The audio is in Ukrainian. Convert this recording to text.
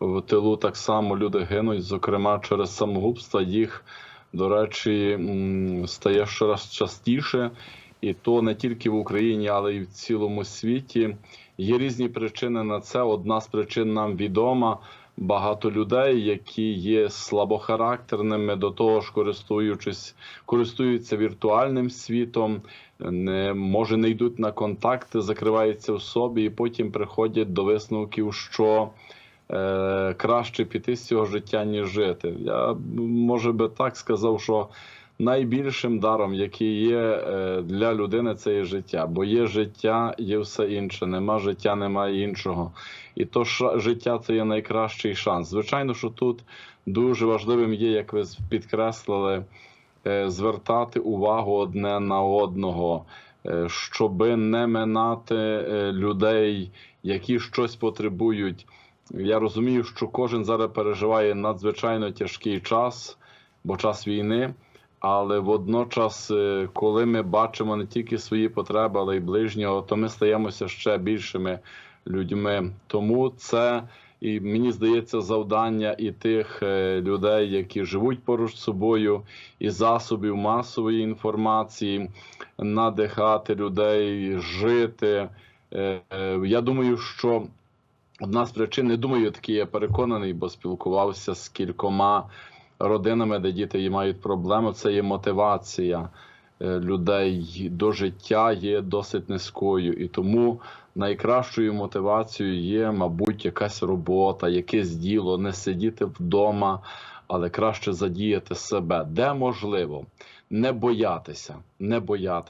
в тилу так само люди гинуть, зокрема через самогубства. Їх, до речі, стає щораз частіше, і то не тільки в Україні, але й в цілому світі. Є різні причини на це. Одна з причин нам відома. Багато людей, які є слабохарактерними, до того ж користуючись, користуються віртуальним світом, не може не йдуть на контакти, закриваються в собі, і потім приходять до висновків, що е, краще піти з цього життя, ніж жити. Я може би так сказав, що найбільшим даром, який є е, для людини, це є життя. Бо є життя, є все інше. Нема життя, немає іншого. І то життя це є найкращий шанс. Звичайно, що тут дуже важливим є, як ви підкреслили, е, звертати увагу одне на одного, е, щоби не минати людей, які щось потребують. Я розумію, що кожен зараз переживає надзвичайно тяжкий час, бо час війни. Але водночас, е, коли ми бачимо не тільки свої потреби, але й ближнього, то ми стаємося ще більшими людьми. Тому це і мені здається завдання і тих е, людей, які живуть поруч з собою, і засобів масової інформації, надихати людей, жити. Е, Я думаю, що одна з причин, не думаю, такий я переконаний, бо спілкувався з кількома родинами, де діти мають проблеми. Це є мотивація е, людей до життя є досить низькою, і тому найкращою мотивацією є, мабуть, якась робота, якесь діло, не сидіти вдома, але краще задіяти себе, де можливо, не боятися, не боятися.